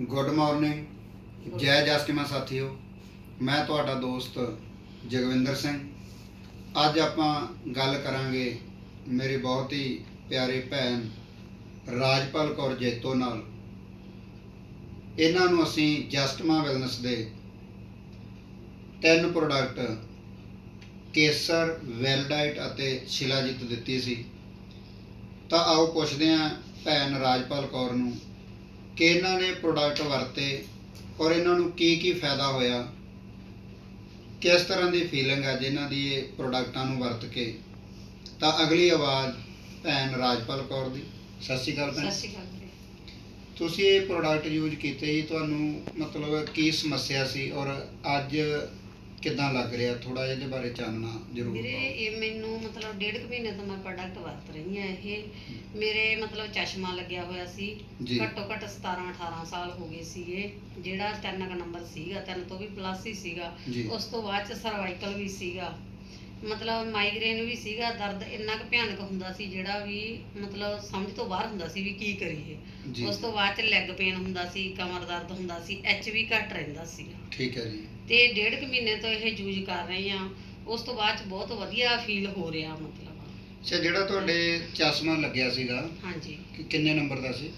Good morning, ਜੈ ਜਸਟਿਮਾ ਸਾਥੀਓ, ਮੈਂ ਤੁਹਾਡਾ ਦੋਸਤ ਜਗਵਿੰਦਰ ਸਿੰਘ। ਅੱਜ ਆਪਾਂ ਗੱਲ ਕਰਾਂਗੇ ਮੇਰੀ ਬਹੁਤ ਹੀ ਪਿਆਰੀ ਭੈਣ ਰਾਜਪਾਲ ਕੌਰ ਜੈਤੋ ਨਾਲ। ਇਹਨਾਂ ਨੂੰ ਅਸੀਂ ਜਸਟਮਾ ਵੈਲਨੈਸ ਦੇ ਤਿੰਨ ਪ੍ਰੋਡਕਟ, ਕੇਸਰ, ਵੈਲਡਾਈਟ ਅਤੇ ਸ਼ਿਲਾਜੀਤ ਦਿੱਤੀ ਸੀ। ਤਾਂ ਆਓ ਪੁੱਛਦੇ ਹਾਂ ਭੈਣ ਰਾਜਪਾਲ ਕੌਰ ਨੂੰ ਕਿ ਇਹਨਾਂ ਨੇ ਪ੍ਰੋਡਕਟ ਵਰਤੇ ਔਰ ਇਹਨਾਂ ਨੂੰ ਕੀ ਕੀ ਫਾਇਦਾ ਹੋਇਆ? ਕਿਸ ਤਰ੍ਹਾਂ ਦੀ ਫੀਲਿੰਗ ਹੈ ਜਿਨ੍ਹਾਂ ਦੀ ਇਹ ਪ੍ਰੋਡਕਟਾਂ ਨੂੰ ਵਰਤ ਕੇ? ਤਾਂ ਅਗਲੀ ਆਵਾਜ਼ ਭੈਣ ਰਾਜਪਾਲ ਕੌਰ ਦੀ। ਸਤਿ ਸ਼੍ਰੀ ਅਕਾਲ ਭੈਣ। ਸਤਿ ਸ਼੍ਰੀ ਅਕਾਲ। ਤੁਸੀਂ ਇਹ ਪ੍ਰੋਡਕਟ ਯੂਜ਼ ਕੀਤੇ ਜੀ ਤੁਹਾਨੂੰ ਮਤਲਬ ਕੀ ਸਮੱਸਿਆ ਸੀ ਔਰ ਅੱਜ ਕਿਦਾਂ ਲੱਗ ਰਿਹਾ? ਥੋੜਾ ਇਹਦੇ ਬਾਰੇ ਜਾਣਨਾ ਜ਼ਰੂਰ ਵੀਰੇ ਪਾਓ। ਇਹ ਮੈਨੂੰ ਮਤਲਬ ਡੇਢ ਕੁ ਮਹੀਨੇ ਤੋਂ ਮੈਂ ਪ੍ਰੋਡਕਟ ਵਰਤ ਰਹੀ ਹਾਂ ਇਹ। ਮੇਰੇ ਮਤਲਬ ਚਸ਼ਮਾ ਲੱਗਿਆ ਹੋਇਆ ਸੀ। ਜੀ। ਘੱਟੋ ਘੱਟ 17 18 ਸਾਲ ਹੋ ਗਏ ਸੀਗੇ ਜਿਹੜਾ ਤਿੰਨ ਕ ਨੰਬਰ ਸੀਗਾ ਤਿੰਨ ਤੋਂ ਵੀ ਪਲੱਸ ਹੀ ਸੀਗਾ। ਜੀ। ਉਸ ਤੋਂ ਬਾਅਦ ਚ ਸਰਵਾਈਕਲ ਵੀ ਸੀਗਾ। ਮਤਲਬ ਮਾਈਗ੍ਰੇਨ ਵੀ ਸੀਗਾ ਦਰਦ ਇੰਨਾ ਕੁ ਭਿਆਨਕ ਹੁੰਦਾ ਸੀ ਜਿਹੜਾ ਵੀ ਮਤਲਬ ਸਮਝ ਤੋਂ ਬਾਹਰ ਹੁੰਦਾ ਸੀ ਵੀ ਕੀ ਕਰੀਏ। ਉਸ ਤੋਂ ਬਾਅਦ ਚ ਲੈਗ ਪੇਨ ਹੁੰਦਾ ਸੀ ਕਮਰ ਦਰਦ ਹੁੰਦਾ ਸੀ ਐਚ ਵੀ ਘਟ ਰਹਿੰਦਾ ਸੀਗਾ। ਠੀਕ ਹੈ ਜੀ। ਤੇ ਡੇਢ ਕੁ ਮਹੀਨੇ ਤੋਂ ਇਹ ਯੂਜ਼ ਕਰ ਰਹੀ ਆ ਉਸ ਤੋਂ ਬਾਅਦ ਚ ਬਹੁਤ ਵਧੀਆ ਫੀਲ ਹੋ ਰਿਹਾ ਮਤਲਬ। ਅੱਛਾ ਜਿਹੜਾ ਤੁਹਾਡੇ ਚਸ਼ਮਾ ਲੱਗਿਆ ਸੀਗਾ ਹਾਂਜੀ। ਕਿੰਨੇ ਨੰਬਰ ਦਾ ਸੀ?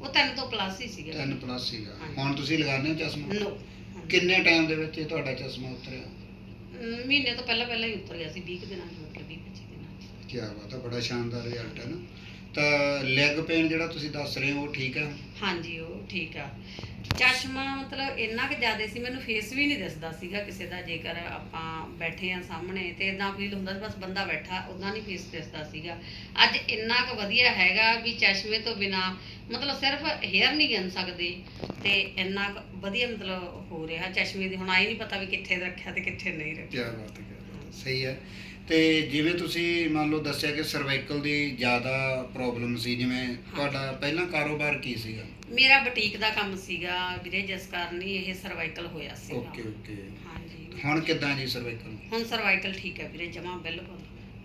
ਉਹ ਤਿੰਨ ਤੋਂ ਪਲੱਸ ਹੀ ਸੀਗਾ। 10 ਪਲੱਸ ਸੀਗਾ। ਹੁਣ ਤੁਸੀਂ ਲਗਾਉਂਦੇ ਹੋ ਚਸ਼ਮਾ? ਕਿੰਨੇ ਟਾਈਮ ਦੇ ਵਿੱਚ ਤੁਹਾਡਾ ਚਸ਼ਮਾ ਉਤਰਿਆ? ਮਹੀਨੇ ਤੋਂ ਪਹਿਲਾਂ ਪਹਿਲਾਂ ਹੀ ਉਤਰ ਗਿਆ ਸੀ 20 ਕੁ ਦਿਨਾਂ ਚ ਮਤਲਬ 20 25 ਦਿਨਾਂ ਚ ਕੀ ਬਾਤ ਹੈ ਬੜਾ ਸ਼ਾਨਦਾਰ ਰਿਜ਼ਲਟ ਹੈ ਨਾ। ਤਾਂ ਲੈਗ ਪੇਨ ਜਿਹੜਾ ਤੁਸੀਂ ਦੱਸ ਰਹੇ ਹੋ ਉਹ ਠੀਕ ਹੈ? ਹਾਂਜੀ ਉਹ ਠੀਕ ਆ। ਚਸ਼ਮਾ ਮਤਲਬ ਇੰਨਾ ਕਿ ਜ਼ਿਆਦਾ ਸੀ ਮੈਨੂੰ ਫੇਸ ਵੀ ਨਹੀਂ ਦਿਸਦਾ ਸੀਗਾ ਕਿਸੇ ਦਾ ਜੇਕਰ ਆਪਾਂ ਬੈਠੇ ਆ ਸਾਹਮਣੇ ਤੇ ਇਦਾਂ ਫੀਲ ਹੁੰਦਾ ਸੀ ਬਸ ਬੰਦਾ ਬੈਠਾ ਉਦਾਂ ਨਹੀਂ ਫੇਸ ਦਿਸਦਾ ਸੀਗਾ। ਅੱਜ ਇੰਨਾ ਕੁ ਵਧੀਆ ਹੈਗਾ ਵੀ ਚਸ਼ਮੇ ਤੋਂ ਬਿਨਾ ਮਤਲਬ ਸਿਰਫ ਹੇਅਰ ਨਹੀਂ ਗਿਣ ਸਕਦੇ ਤੇ ਇੰਨਾ ਕੁ ਵਧੀਆ ਮਤਲਬ ਹੋ ਰਿਹਾ। ਚਸ਼ਮੇ ਦੀ ਹੁਣ ਆਈ ਨਹੀਂ ਪਤਾ ਵੀ ਕਿੱਥੇ ਰੱਖਿਆ ਤੇ ਕਿੱਥੇ ਨਹੀਂ ਰੱਖਿਆ। ਕੀ ਬਾਤ ਹੈ ਕਿਆ ਬਾਤ ਹੈ। ਸਹੀ ਹੈ। ਤੇ ਜਿਵੇਂ ਤੁਸੀਂ ਮੰਨ ਲਓ ਦੱਸਿਆ ਕਿ ਸਰਵਾਈਕਲ ਦੀ ਜ਼ਿਆਦਾ ਪ੍ਰੋਬਲਮ ਸੀ ਜਿਵੇਂ ਤੁਹਾਡਾ ਪਹਿਲਾਂ ਕਾਰੋਬਾਰ ਕੀ ਸੀਗਾ? ਮੇਰਾ ਬੁਟੀਕ ਦਾ ਕੰਮ ਸੀਗਾ ਵੀਰੇ ਜਿਸ ਕਾਰਨ ਹੀ ਇਹ ਸਰਵਾਈਕਲ ਹੋਇਆ ਸੀਗਾ। ਓਕੇ ਓਕੇ ਹਾਂਜੀ। ਹੁਣ ਕਿਦਾਂ ਜੀ ਸਰਵਾਈਕਲ ਹੁਣ ਸਰਵਾਈਕਲ ਠੀਕ ਹੈ ਵੀਰੇ ਜਮਾ ਬਿਲਕੁਲ।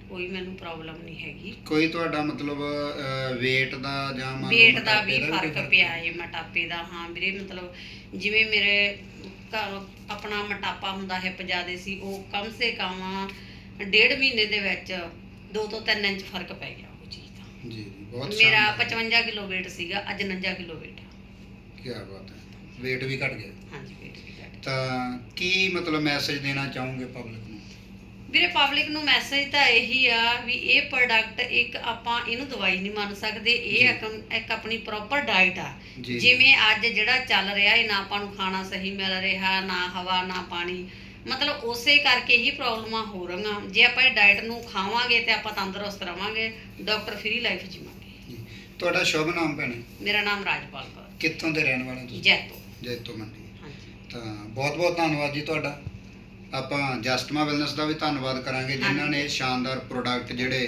ਕੋਈ ਮੈਨੂੰ ਪ੍ਰੋਬਲਮ ਨਹੀਂ ਹੈਗੀ। ਕੋਈ ਤੁਹਾਡਾ ਮਤਲਬ weight ਦਾ ਜਾਂ ਮੰਨ ਲਓ weight ਦਾ ਵੀ ਮੋਟਾਪੇ ਫ਼ਰਕ ਪਿਆ ਏ ਮੋਟਾਪੇ ਦਾ ਹਾਂ ਵੀਰੇ ਮਤਲਬ ਜਿਵੇਂ ਮੇਰੇ ਘਰ ਆਪਣਾ ਮੋਟਾਪਾ ਹੁੰਦਾ ਹੈ ਜਿਆਦੇ ਸੀ ਉਹ ਕਮ ਸੇ ਕਮ ਡੇਢ ਮਹੀਨੇ ਦੇ ਵਿੱਚ 2 ਤੋਂ 3 ਇੰਚ ਫ਼ਰਕ ਪੈ ਗਿਆ ਉਹ ਚੀਜ਼ ਦਾ। ਜੀ ਜੀ ਬਹੁਤ ਮੇਰਾ ਸ਼ਾਨਦਾਰ। 55 ਕਿਲੋ weight ਸੀਗਾ ਅੱਜ 49 ਕਿਲੋ weight ਆ। ਕੀ ਬਾਤ ਹੈ। weight ਵੀ ਘਟ ਗਿਆ। ਹਾਂਜੀ weight ਵੀ ਘੱਟ ਤਾਂ ਕੀ ਮਤਲਬ ਮੈਸੇਜ ਦੇਣਾ ਚਾਹੋਗੇ ਪਬਲਿਕ ਨੂੰ? ਵੀਰੇ ਪਬਲਿਕ ਨੂੰ ਮੈਸੇਜ ਤਾਂ ਇਹੀ ਆ ਵੀ ਇਹ ਪ੍ਰੋਡਕਟ ਇੱਕ ਆਪਾਂ ਇਹਨੂੰ ਦਵਾਈ ਨਹੀਂ ਮੰਨ ਸਕਦੇ। ਇਹ ਇੱਕ- ਇੱਕ ਆਪਣੀ ਪ੍ਰੋਪਰ ਡਾਈਟ ਆ। ਜੀ। ਜਿਵੇਂ ਅੱਜ ਜਿਹੜਾ ਚੱਲ ਰਿਹਾ ਇਹ ਨਾ ਆਪਾਂ ਨੂੰ ਖਾਣਾ ਸਹੀ ਮਿਲ ਰਿਹਾ ਨਾ ਹਵਾ ਨਾ ਪਾਣੀ ਮਤਲਬ ਉਸੇ ਕਰਕੇ ਹੀ ਪ੍ਰੋਬਲਮਾਂ ਹੋ ਰਹੀਆਂ। ਜੇ ਆਪਾਂ ਇਹ ਡਾਈਟ ਨੂੰ ਖਾਵਾਂਗੇ ਤੇ ਆਪਾਂ ਤੰਦਰੁਸਤ ਰਵਾਂਗੇ ਡਾਕਟਰ ਫ੍ਰੀ ਲਾਈਫ ਜੀਵਾਂਗੇ। ਤੁਹਾਡਾ ਸ਼ੁਭ ਨਾਮ ਭੈਣੇ? ਮੇਰਾ ਨਾਮ ਰਾਜਪਾਲ ਕੌਰ। ਕਿੱਥੋਂ ਦੇ ਰਹਿਣ ਵਾਲੇ ਹੋ ਤੁਸੀਂ? ਜੈਤੋ। ਜੈਤੋ ਮੰਡੀ। ਹਾਂਜੀ। ਤਾਂ ਬਹੁਤ ਬਹੁਤ ਧੰਨਵਾਦ ਜੀ ਤੁਹਾਡਾ। ਆਪਾਂ ਜਸਟਮਾ ਵੈਲਨੈਸ ਦਾ ਵੀ ਧੰਨਵਾਦ ਕਰਾਂਗੇ ਜਿਨ੍ਹਾਂ ਨੇ ਸ਼ਾਨਦਾਰ ਪ੍ਰੋਡਕਟ ਜਿਹੜੇ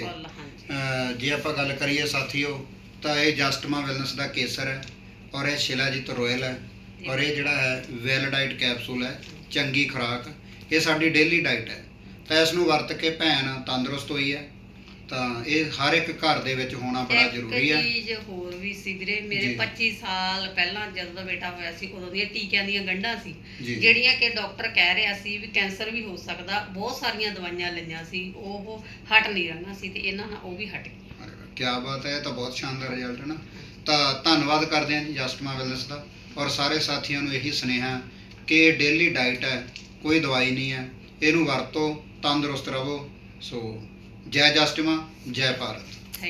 ਜੇ ਆਪਾਂ ਗੱਲ ਕਰੀਏ ਸਾਥੀਓ ਤਾਂ ਇਹ ਜਸਟਮਾ ਵੈਲਨੈਸ ਦਾ ਕੇਸਰ ਹੈ ਔਰ ਇਹ ਸ਼ਿਲਾਜੀਤ ਰੋਇਲ ਹੈ ਔਰ ਇਹ ਜਿਹੜਾ ਹੈ ਵੈਲ ਡਾਈਟ ਕੈਪਸੂਲ ਹੈ ਚੰਗੀ ਖੁਰਾਕ ਇਹ ਸਾਡੀ ਡੇਲੀ ਡਾਈਟ ਹੈ। ਤਾਂ ਇਸ ਨੂੰ ਵਰਤ ਕੇ ਭੈਣ ਤੰਦਰੁਸਤ ਹੋਈ ਹੈ। ਤਾਂ ਇਹ ਹਰ ਇੱਕ ਘਰ ਦੇ ਵਿੱਚ ਹੋਣਾ ਬੜਾ ਇੱਕ ਜ਼ਰੂਰੀ ਹੈ ਚੀਜ਼ ਹੋਰ ਵੀ ਸੀ ਵੀਰੇ ਮੇਰੇ ਜੀ। 25 ਸਾਲ ਪਹਿਲਾਂ ਜਦੋਂ ਦਾ ਬੇਟਾ ਹੋਇਆ ਸੀ ਉਦੋਂ ਦੀਆਂ ਟੀਕਿਆਂ ਦੀਆਂ ਗੰਢਾਂ ਸੀ। ਜੀ। ਜਿਹੜੀਆਂ ਕਿ ਡਾਕਟਰ ਕਹਿ ਰਿਹਾ ਸੀ ਵੀ ਕੈਂਸਰ ਵੀ ਹੋ ਸਕਦਾ ਬਹੁਤ ਸਾਰੀਆਂ ਦਵਾਈਆਂ ਲਈਆਂ ਸੀ ਉਹ ਹਟ ਨਹੀਂ ਰਹੀਆਂ ਸੀ ਤੇ ਇਹਨਾਂ ਨਾਲ ਉਹ ਵੀ ਹਟ ਗਈਆਂ। ਕੀ ਬਾਤ ਹੈ ਇਹ ਤਾਂ ਬਹੁਤ ਸ਼ਾਨਦਾਰ ਰਿਜ਼ਲਟ ਹੈ ਨਾ। ਤਾਂ ਧੰਨਵਾਦ ਕਰਦੇ ਹਾਂ ਜੀ ਜਸਟਮਾ ਵੈਲਨੈਸ ਦਾ। ਔਰ ਸਾਰੇ ਸਾਥੀਆਂ ਨੂੰ ਇਹੀ ਸੁਨੇਹਾ ਕਿ ਇਹ ਡੇਲੀ ਡਾਈਟ ਹੈ ਕੋਈ ਦਵਾਈ ਨਹੀਂ ਹੈ ਇਹਨੂੰ ਵਰਤੋ ਤੰਦਰੁਸਤ ਰਹੋ। ਸੋ ਜੈ ਜਸਟਮਾ ਜੈ ਭਾਰਤ।